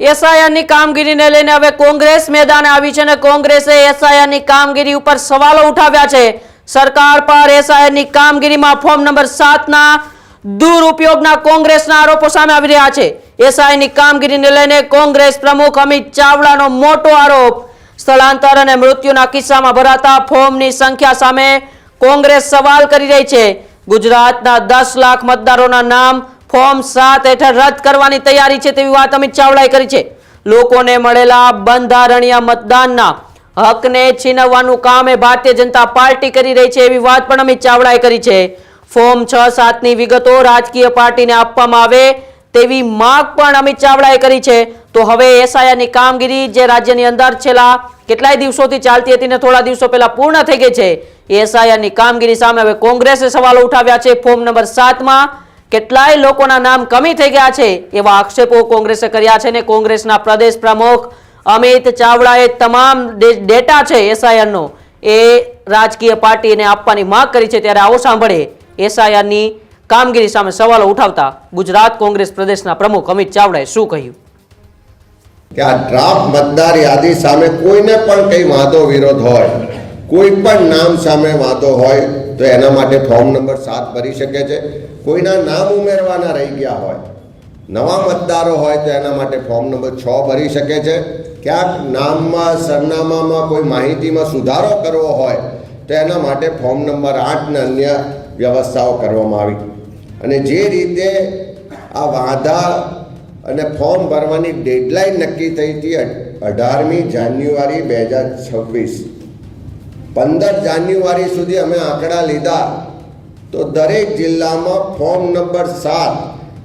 એસઆઈઆરની કામગીરીને લઈને હવે કોંગ્રેસ મેદાને આવી છે અને કોંગ્રેસે એસઆઈઆરની કામગીરી ઉપર સવાલો ઉઠાવ્યા છે. સરકાર પર એસઆઈઆરની કામગીરીમાં ફોર્મ નંબર સાતના દુરુપયોગના કોંગ્રેસના આરોપો સામે આવી રહ્યા છે. એસઆઈની કામગીરીને લઈને કોંગ્રેસ પ્રમુખ અમિત ચાવડાનો મોટો આરોપ. સ્થળાંતર અને મૃત્યુના કિસ્સામાં ભરાતા ફોર્મની સંખ્યા સામે કોંગ્રેસ સવાલ કરી રહી છે. ગુજરાતના દસ લાખ મતદારોના નામ ફોર્મ સાત હેઠળ રદ કરવાની તૈયારી છે તેવી વાત અમિત ચાવડાએ કરી છે. લોકોને મળેલા બંધારણીય મતદાનના હકને છીનવવાનું કામ એ ભારતીય જનતા પાર્ટી કરી રહી છે એવી વાત પણ અમિત ચાવડાએ કરી છે. ફોર્મ છ સાતની વિગતો રાજકીય પાર્ટીને આપવામાં આવે તેવી માંગ પણ અમિત ચાવડાએ કરી છે. તો હવે એસઆઈઆરની કામગીરી જે રાજ્યની અંદર છેલ્લા કેટલાય દિવસોથી ચાલતી હતી ને થોડા દિવસો પહેલા પૂર્ણ થઈ ગઈ છે. એસઆઈઆરની કામગીરી સામે હવે કોંગ્રેસે સવાલો ઉઠાવ્યા છે. ફોર્મ નંબર સાતમાં કેટલાય લોકોના નામ કમી થઈ ગયા છે એવા આક્ષેપો કોંગ્રેસે કર્યા છે ને કોંગ્રેસના પ્રદેશ પ્રમુખ અમિત ચાવડાએ તમામ ડેટા છે એસઆઈઆરનો. એ રાજકીય પાર્ટીને આપવાની માંગ કરી છે ત્યારે આવો સાંભળે એસઆઈઆરની કામગીરી સામે સવાલો ઉઠાવતા ગુજરાત કોંગ્રેસ પ્રદેશના પ્રમુખ અમિત ચાવડાએ શું કહ્યું? કે આ ડ્રાફ્ટ મતદાર યાદી સામે કોઈને પણ કંઈ વાંધો વિરોધ હોય કોઈ પણ નામ સામે વાંધો હોય તો એના માટે ફોર્મ નંબર સાત ભરી શકે છે. કોઈના નામ ઉમેરવાના રહી ગયા હોય, નવા મતદારો હોય તો એના માટે ફોર્મ નંબર છ ભરી શકે છે. ક્યાંક નામમાં, સરનામામાં કોઈ માહિતીમાં સુધારો કરવો હોય તો એના માટે ફોર્મ નંબર આઠને અન્ય વ્યવસ્થાઓ કરવામાં આવી. અને જે રીતે આ વાંધા અને ફોર્મ ભરવાની ડેડલાઇન નક્કી થઈ હતી અઢારમી જાન્યુઆરી બે હજાર છવ્વીસ પંદર જાન્યુઆરી સુધી અમે આંકડા લીધા. તો દરેક જિલ્લામાં ફોર્મ નંબર સાત,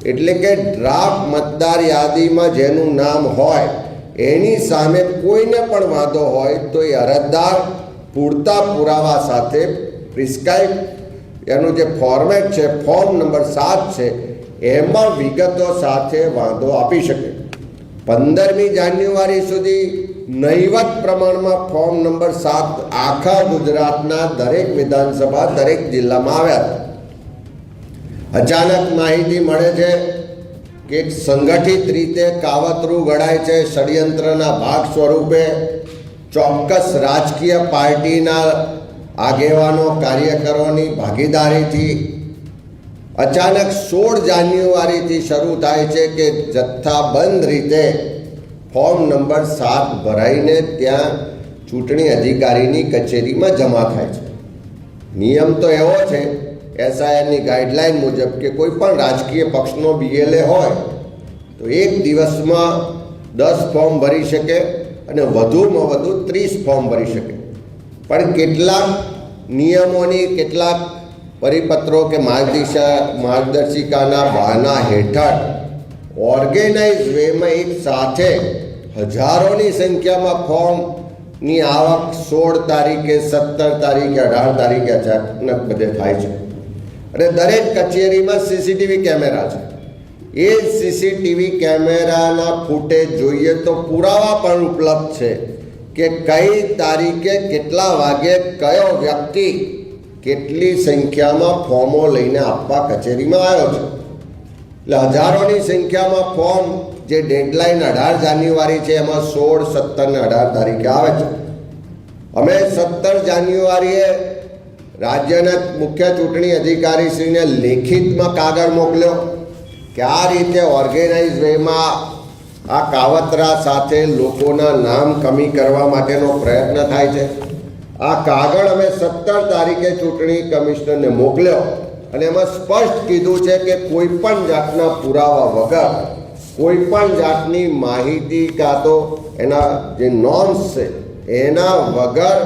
એટલે કે ડ્રાફ્ટ મતદાર યાદીમાં જેનું નામ હોય, એની સામે કોઈને પણ વાંધો હોય તો એ અરજદાર પૂરતા પુરાવા સાથે પ્રિસ્ક્રાઇબ, એનું જે ફોર્મેટ છે, ફોર્મ નંબર સાત છે, એમાં વિગતો સાથે વાંધો આપી શકે. પંદરમી જાન્યુઆરી સુધી નહીવત પ્રમાણમાં ફોર્મ નંબર સાત આખા ગુજરાતના દરેક વિધાનસભા, દરેક જિલ્લામાં આવ્યા હતા. અચાનક માહિતી મળે છે કે સંગઠિત રીતે કાવતરું ઘડાય છે ષડયંત્રના ભાગ સ્વરૂપે. ચોક્કસ રાજકીય પાર્ટીના આગેવાનો, કાર્યકરોની ભાગીદારીથી અચાનક સોળ જાન્યુઆરીથી શરૂ થાય છે કે જથ્થાબંધ રીતે ફોર્મ નંબર સાત ભરાઈને ત્યાં ચૂંટણી અધિકારીની કચેરીમાં જમા થાય છે. નિયમ તો એવો છે, એસઆઈઆરની ગાઈડલાઇન મુજબ કે કોઈ પણ રાજકીય પક્ષનો બીએલએ હોય, તો એક દિવસમાં દસ ફોર્મ ભરી શકે અને વધુમાં વધુ ત્રીસ ફોર્મ ભરી શકે. પણ કેટલાક નિયમોની કેટલાક પરિપત્રો કે માર્ગદર્શિકા માર્ગદર્શિકાના બહાના હેઠળ ઓર્ગેનાઇઝ વેમાં એક સાથે હજારોની સંખ્યામાં ફોર્મની આવક સોળ તારીખે, સત્તર તારીખે, અઢાર તારીખે અચાનક બધે થાય છે. અને દરેક કચેરીમાં સીસીટીવી કેમેરા છે. એ સીસીટીવી કેમેરાના ફૂટેજ જોઈએ તો પુરાવા પણ ઉપલબ્ધ છે કે કઈ તારીખે કેટલા વાગે કયો વ્યક્તિ કેટલી સંખ્યામાં ફોર્મો લઈને આપવા કચેરીમાં આવ્યો છે. એટલે હજારોની સંખ્યામાં ફોર્મ જે ડેડલાઇન અઢાર જાન્યુઆરી છે, એમાં સોળ, સત્તર ને અઢાર તારીખે આવે છે. અમે સત્તર જાન્યુઆરીએ રાજ્યના મુખ્ય ચૂંટણી અધિકારીશ્રીને લેખિતમાં કાગળ મોકલ્યો કે આ રીતે ઓર્ગેનાઇઝ વેમાં આ કાવતરા સાથે લોકોના નામ કમી કરવા માટેનો પ્રયત્ન થાય છે. આ કાગળ અમે સત્તર તારીખે ચૂંટણી કમિશનરને મોકલ્યો. અને એમાં સ્પષ્ટ કીધું છે કે કોઈ પણ જાતના પુરાવા વગર, કોઈ પણ જાતની માહિતી કાં તો એના જે નોન્સ છે, એના વગર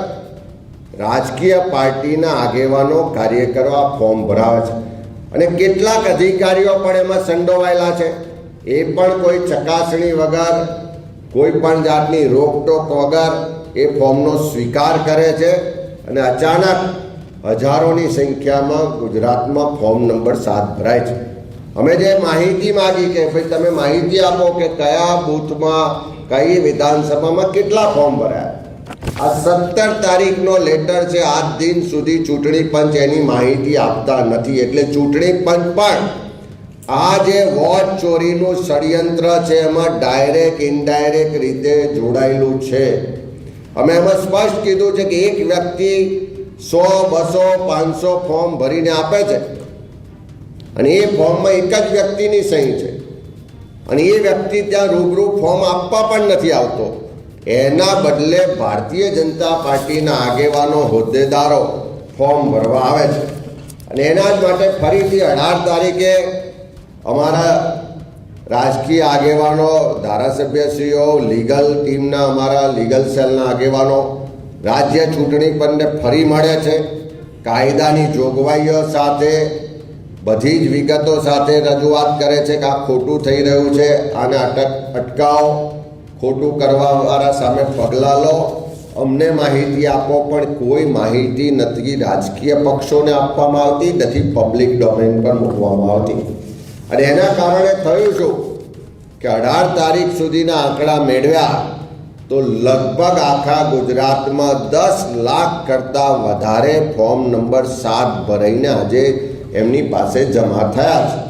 રાજકીય પાર્ટીના આગેવાનો કાર્યકરો આ ફોર્મ ભરાવે છે. અને કેટલાક અધિકારીઓ પણ એમાં સંડોવાયેલા છે. એ પણ કોઈ ચકાસણી વગર, કોઈ પણ જાતની રોકટોક વગર એ ફોર્મનો સ્વીકાર કરે છે અને અચાનક હજારોની સંખ્યામાં ગુજરાતમાં ફોર્મ નંબર સાત ભરાય છે. અમે જે માહિતી માગી કે ભાઈ તમે માહિતી આપો કે કયા બૂથમાં, કઈ વિધાનસભામાં કેટલા ફોર્મ ભરાયા? આ સત્તર તારીખનો લેટર છે, આજ દિન સુધી ચૂંટણી પંચ એની માહિતી આપતા નથી. એટલે ચૂંટણી પંચ પણ આ જે વોટ ચોરીનું ષડયંત્ર છે, એમાં ડાયરેક્ટ, ઇનડાયરેક્ટ રીતે જોડાયેલું છે. અમે એમાં સ્પષ્ટ કીધું છે કે એક વ્યક્તિ સો, બસો, પાંચસો ફોર્મ ભરીને આપે છે. અને એ ફોર્મમાં એક જ વ્યક્તિની સહી છે. અને એ વ્યક્તિ ત્યાં રૂબરૂ ફોર્મ આપવા પણ નથી આવતો. એના બદલે ભારતીય જનતા પાર્ટીના આગેવાનો, હોદ્દેદારો ફોર્મ ભરવા આવે છે. અને એના જ માટે ફરીથી અઢાર તારીખે અમારા રાજકીય આગેવાનો, ધારાસભ્યશ્રીઓ, લીગલ ટીમના અમારા લીગલ સેલના આગેવાનો રાજ્ય ચૂંટણી પંચને ફરી મળે છે. કાયદાની જોગવાઈઓ સાથે, બધી જ વિગતો સાથે રજૂઆત કરે છે કે આ ખોટું થઈ રહ્યું છે. આને અટક, અટકાવો. ખોટું કરવાવાળા સામે પગલાં લો. અમને માહિતી આપો, પણ કોઈ માહિતી નથી. રાજકીય પક્ષોને આપવામાં આવતી, નથી, પબ્લિક ડોમેન પર મૂકવામાં આવતી. અને એના કારણે થયું શું? કે અઢાર તારીખ સુધીના આંકડા મેળવ્યા. તો લગભગ આખા ગુજરાતમાં દસ લાખ કરતાં વધારે ફોર્મ નંબર સાત ભરાઈને આજે એમની પાસે જમા થયા છે.